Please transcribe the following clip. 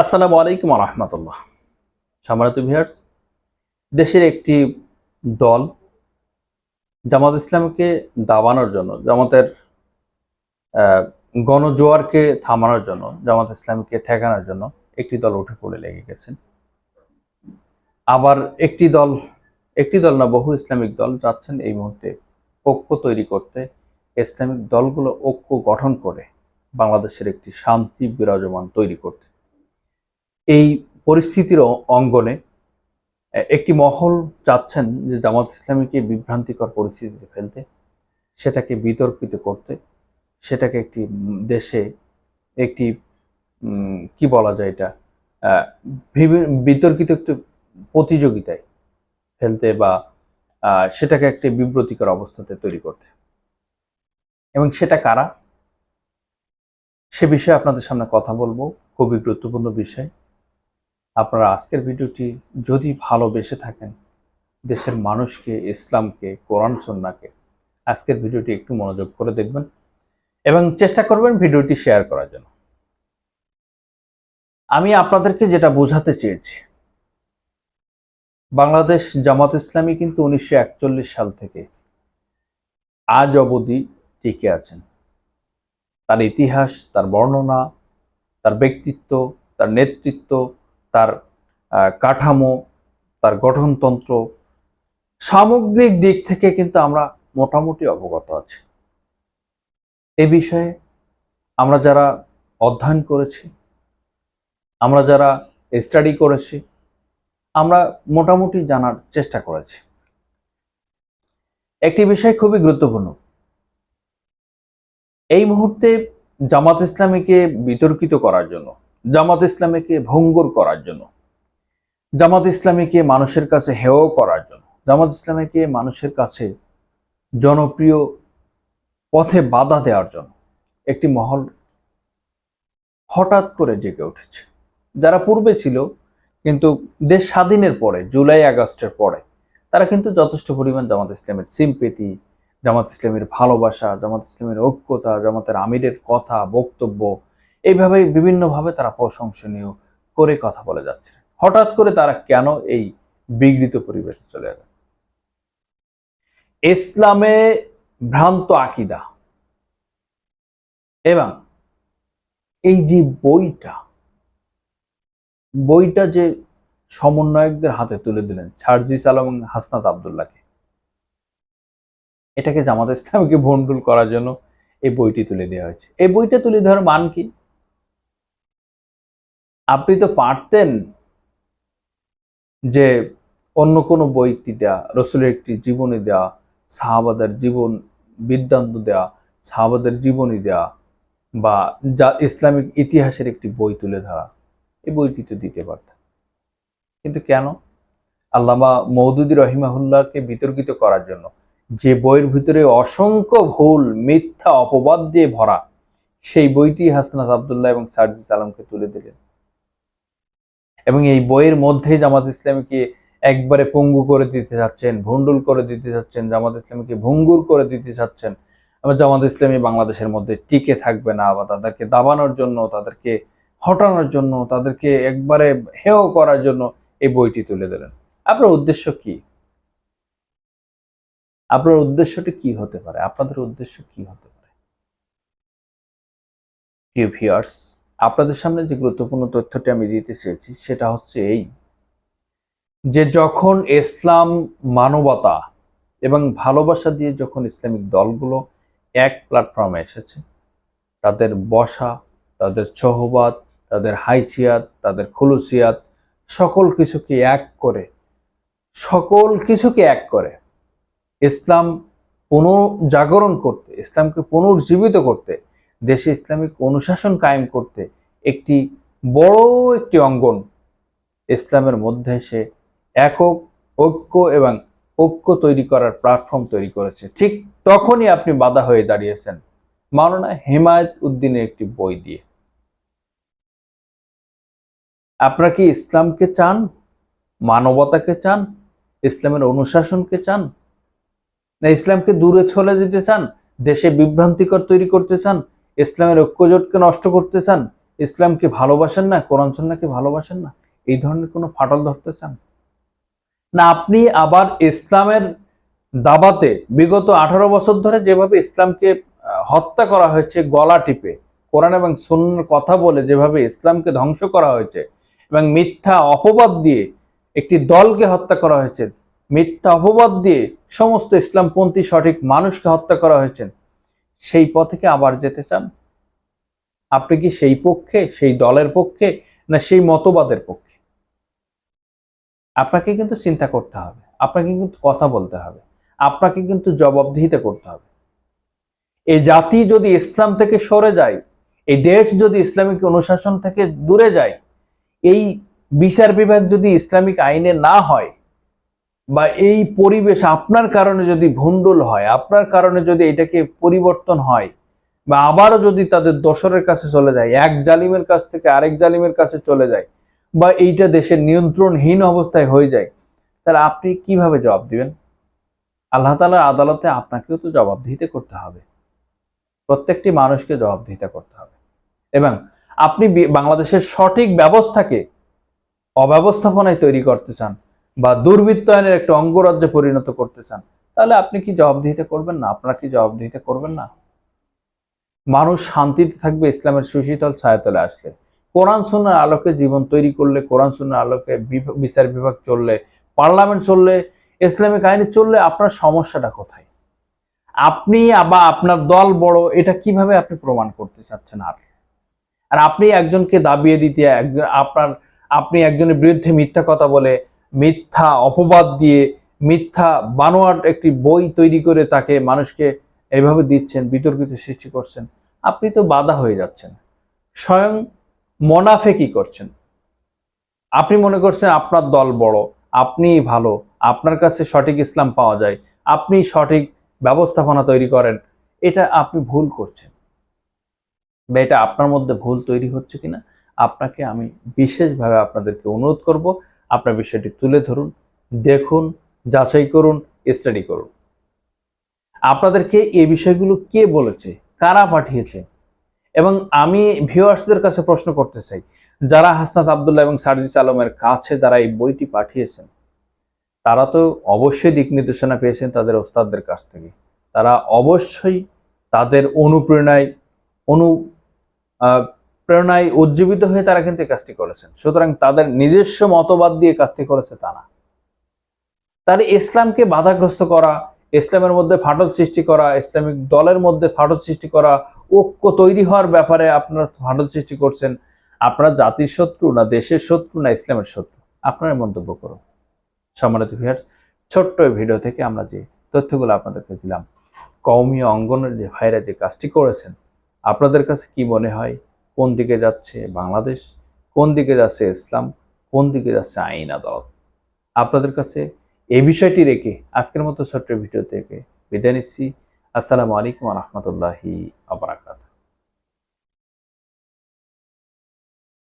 আসসালামু আলাইকুম রহমতুল্লাহ সম্মানিত ভিউয়ার্স, দেশের একটি দল জামাত ইসলামকে দাবানোর জন্য, জামাতের গণজোয়ারকে থামানোর জন্য, জামাত ইসলামকে ঠেকানোর জন্য একটি দল উঠে পড়ে লেগে গেছেন আবার একটি দল একটি দল না, বহু ইসলামিক দল যাচ্ছেন এই মুহূর্তে ঐক্য তৈরি করতে। ইসলামিক দলগুলো ঐক্য গঠন করে বাংলাদেশের একটি শান্তি বিরাজমান তৈরি করতে। এই পরিস্থিতির অঙ্গনে একটি মহল চাচ্ছেন যে জামাত ইসলামীকে বিভ্রান্তিকর পরিস্থিতিতে ফেলতে, সেটাকে বিতর্কিত করতে, সেটাকে একটি দেশে একটি কি বলা যায় এটা বিতর্কিত একটি প্রতিযোগিতায় ফেলতে বা সেটাকে একটি বিব্রতিকর অবস্থাতে তৈরি করতে। এবং সেটা কারা? সে বিষয়ে আপনাদের সামনে কথা বলব, খুবই গুরুত্বপূর্ণ বিষয়। আপনারা আজকের ভিডিওটি যদি ভালোবেসে থাকেন, দেশের মানুষকে, ইসলামকে, কোরআন সন্নাকে আজকের ভিডিওটি একটু মনোযোগ করে দেখবেন এবং চেষ্টা করবেন ভিডিওটি শেয়ার করার জন্য। আমি আপনাদেরকে যেটা বোঝাতে চেয়েছি, বাংলাদেশ জামাত ইসলামী কিন্তু উনিশশো একচল্লিশ সাল থেকে আজ অবধি টিকে আছেন। তার ইতিহাস, তার বর্ণনা, তার ব্যক্তিত্ব, তার নেতৃত্ব তার কাঠামো, তার গঠনতন্ত্র, সামগ্রিক দিক থেকে কিন্তু আমরা মোটামুটি অবগত আছি। এ বিষয়ে আমরা যারা অধ্যয়ন করেছি, আমরা যারা স্টাডি করেছি, আমরা মোটামুটি জানার চেষ্টা করেছি। একটি বিষয় খুবই গুরুত্বপূর্ণ। এই মুহূর্তে জামাত ইসলামীকে বিতর্কিত করার জন্য জামাত ইসলামীকে ভঙ্গুর করার জন্য, জামাত ইসলামীকে মানুষের কাছে হেয় করার জন্য, জামাত ইসলামীকে মানুষের কাছে জনপ্রিয় পথে বাধা দেওয়ার জন্য একটি মহল হঠাৎ করে জেগে উঠেছে। যারা পূর্বে ছিল, কিন্তু দেশ স্বাধীনের পরে, জুলাই আগস্টের পরে, তারা কিন্তু যথেষ্ট পরিমাণ জামাত ইসলামের সিম্পেতি জামাত ইসলামের ভালোবাসা, জামাত ইসলামের ঐক্যতা, জামাতের আমিরের কথা, বক্তব্য এইভাবে বিভিন্নভাবে তারা প্রশংসনীয় করে কথা বলে যাচ্ছে। হঠাৎ করে তারা কেন এই বিগৃত পরিবেশে চলে গেল ইসলামে ভ্রান্ত আকিদা। এবং এই যে বইটা বইটা যে সমন্বয়কদের হাতে তুলে দিলেন ছারজিস আলম হাসনাত আবদুল্লাহকে, এটাকে জামাত ইসলামকে ভন্ডুল করার জন্য এই বইটি তুলে দেওয়া হয়েছে। এই বইটা তুলে দেওয়ার মান কি? আপনি তো পারতেন যে অন্য কোনো বইটি দেয়া, রসুলের একটি জীবনী দেয়া, সাহাবাদের জীবন, বৃত্তান্ত দেয়া, সাহাবাদের জীবনী দেয়া, বা যা ইসলামিক ইতিহাসের একটি বই তুলে ধরা, এই বইটি তো দিতে পারতেন। কিন্তু কেন? আল্লামা মৌদুদি রহিমাহুল্লাহকে বিতর্কিত করার জন্য, যে বইয়ের ভিতরে অসংখ্য ভুল, মিথ্যা, অপবাদ দিয়ে ভরা, সেই বইটি হাসনাত আবদুল্লাহ এবং সার্জিস আলমকে তুলে দিলেন। এবং এই বইয়ের মধ্যে জামাত ইসলামীকে একবারে পঙ্গু করে দিতে চাচ্ছেন ভন্ডুল করে দিতে চাচ্ছেন, জামাত ইসলামীকে ভঙ্গুর করে দিতে চাচ্ছেন, আবার জামাত ইসলামী বাংলাদেশের মধ্যে টিকে থাকবে না বা তাদেরকে দাবানোর জন্য, তাদেরকে হটানোর জন্য, তাদেরকে একবারে হেয় করার জন্য এই বইটি তুলে দিলেন। আপনার উদ্দেশ্য কি? আপনার উদ্দেশ্যটি কি হতে পারে? আপনাদের উদ্দেশ্য কি হতে পারে? প্রিয় ভিউয়ার্স আপনাদের সামনে যে গুরুত্বপূর্ণ তথ্যটি আমি দিতে চেয়েছি, সেটা হচ্ছে এই, যে যখন ইসলাম মানবতা এবং ভালোবাসা দিয়ে যখন ইসলামিক দলগুলো এক প্ল্যাটফর্মে এসেছে, তাদের বসা, তাদের চহবাদ, তাদের হাইসিয়াত, তাদের খুলুসিয়াত, সকল কিছুকে এক করে, সকল কিছুকে এক করে, ইসলাম পুনর্জাগরণ করতে, ইসলামকে পুনর্জীবিত করতে দেশে ইসলামিক অনুশাসন কায়েম করতে একটি বড় একটি অঙ্গন ইসলামের মধ্যে এসে একক ঐক্য এবং ঐক্য তৈরি করার প্ল্যাটফর্ম তৈরি করেছে। ঠিক তখনই আপনি বাধা হয়ে দাঁড়িয়েছেন। মাওলানা হেমায়ত উদ্দিনের একটি বই দিয়ে। আপনারা কি ইসলামকে চান? মানবতাকে চান? ইসলামের অনুশাসনকে চান? না ইসলামকে দূরে চলে যেতে চান? দেশে বিভ্রান্তিকর তৈরি করতে চান? ইসলামের ঐক্যজোটকে নষ্ট করতে চান, ইসলামকে ভালোবাসেন না, কোরআন সন্নাকে ভালোবাসেন না, এই ধরনের কোনো ফাটল ধরতে চান? না, আপনি আবার ইসলামের দাবাতে বিগত আঠারো বছর ধরে যেভাবে ইসলামকে হত্যা করা হয়েছে গলা টিপে, কোরআন এবং সুন্নার কথা বলে যেভাবে ইসলামকে ধ্বংস করা হয়েছে এবং মিথ্যা অপবাদ দিয়ে একটি দলকে হত্যা করা হয়েছে, মিথ্যা অপবাদ দিয়ে সমস্ত ইসলামপন্থী সঠিক মানুষকে হত্যা করা হয়েছে সেই পথে আবার যেতে চান? আপনি কি সেই পক্ষে, সেই দলের পক্ষে, না সেই মতবাদের পক্ষে? আপনাকে কিন্তু চিন্তা করতে হবে। আপনাকে কিন্তু কথা বলতে হবে। আপনাকে কিন্তু জবাবদিহিতা করতে হবে। এই জাতি যদি ইসলাম থেকে সরে যায়, এই দেশ যদি ইসলামিক অনুশাসন থেকে দূরে যায়, এই বিচার বিভাগ যদি ইসলামিক আইনে না হয় বা এই পরিবেশ আপনার কারণে যদি ভুন্ডুল হয়, আপনার কারণে যদি এটাকে পরিবর্তন হয় বা আবারও যদি তাদের দোসরের কাছে চলে যায়, এক জালিমের কাছ থেকে আরেক জালিমের কাছে চলে যায় বা এইটা দেশের নিয়ন্ত্রণহীন অবস্থায় হয়ে যায়, তাহলে আপনি কীভাবে জবাব দিবেন? আল্লাহ তালার আদালতে আপনাকেও তো জবাবদিহিতে করতে হবে। প্রত্যেকটি মানুষকে জবাবদিহিতা করতে হবে। এবং আপনি বাংলাদেশের সঠিক ব্যবস্থাকে অব্যবস্থাপনায় তৈরি করতে চান বা দুর্বৃত্তায়নের একটা অঙ্গরাজ্যে পরিণত করতে চান, তাহলে আপনি কি জবাবদিহিতা করবেন না? আপনারা কি জবাবদিহিতা করবেন না? মানুষ শান্তিতে থাকবে, ইসলামের সুশীতল ছায়াতলে আসলে। কোরআন সুন্নার আলোকে জীবন তৈরি করলে, কোরআন সুন্নার আলোকে বিচার বিভাগ চললে, পার্লামেন্ট চললে, ইসলামিক আইনে চললে আপনার সমস্যাটা কোথায়? আপনি আবার আপনার দল বড়, এটা কীভাবে আপনি প্রমাণ করতে চাচ্ছেন আর? আর আপনি একজনকে দাবিয়ে দিতে, একজন, আপনার, আপনি একজনের বিরুদ্ধে মিথ্যা কথা বলে মিথ্যা অপবাদ দিয়ে মিথ্যা বানোয়াট একটি বই তৈরি করে তাকে মানুষকে এইভাবে দিচ্ছেন, বিতর্কিত সৃষ্টি করছেন। আপনি তো বাধা হয়ে যাচ্ছেন। স্বয়ং মোনাফেকি করছেন? আপনি মনে করছেন আপনার দল বড় আপনি ভালো, আপনার কাছে সঠিক ইসলাম পাওয়া যায়, আপনি সঠিক ব্যবস্থাপনা তৈরি করেন, এটা আপনি ভুল করছেন। বা এটা আপনার মধ্যে ভুল তৈরি হচ্ছে কিনা, আপনাকে আমি বিশেষভাবে আপনাদেরকে অনুরোধ করব আপনার বিষয়টি তুলে ধরুন, দেখুন, যাচাই করুন স্টাডি করুন। আপনাদেরকে এই বিষয়গুলো কে বলেছে, কারা পাঠিয়েছে? এবং আমি ভিউয়ার্সদের কাছে প্রশ্ন করতে চাই, যারা হাসনাত আবদুল্লাহ এবং সার্জিস আলমের কাছে যারা এই বইটি পাঠিয়েছেন, তারা তো অবশ্যই দিক নির্দেশনা পেয়েছেন তাদের ওস্তাদদের কাছ থেকে। তারা অবশ্যই তাদের অনুপ্রেরণায়, অনু প্রেরণায় উজ্জীবিত হয়ে তারা কিন্তু এই কাজটি করেছেন। সুতরাং তাদের নিজস্ব মতবাদ দিয়ে কাজটি করেছে তা না তার ইসলামকে বাধাগ্রস্ত করা, ইসলামের মধ্যে ফাটল সৃষ্টি করা, ইসলামিক দলের মধ্যে ফাটল সৃষ্টি করা, ঐক্য তৈরি হওয়ার ব্যাপারে আপনারা ফাটল সৃষ্টি করছেন। আপনারা জাতির শত্রু না দেশের শত্রু না ইসলামের শত্রু? আপনারা মন্তব্য করুন। সম্মানিত ভিউয়ার্স ছোট্ট ভিডিও থেকে আমরা যে তথ্যগুলো আপনাদেরকে দিলাম কওমি অঙ্গনের যে ভাইরা যে কাজটি করেছেন, আপনাদের কাছে কি মনে হয়? কোন দিকে যাচ্ছে বাংলাদেশ, কোন দিকে যাচ্ছে ইসলাম, কোন দিকে যাচ্ছে আইন আদালত? আপনাদের কাছে এই বিষয়টি রেখে আজকের মতো ছোট্ট ভিডিও থেকে বিদায় নিচ্ছি। আসসালামু আলাইকুম রহমতুল্লাহি আবরাক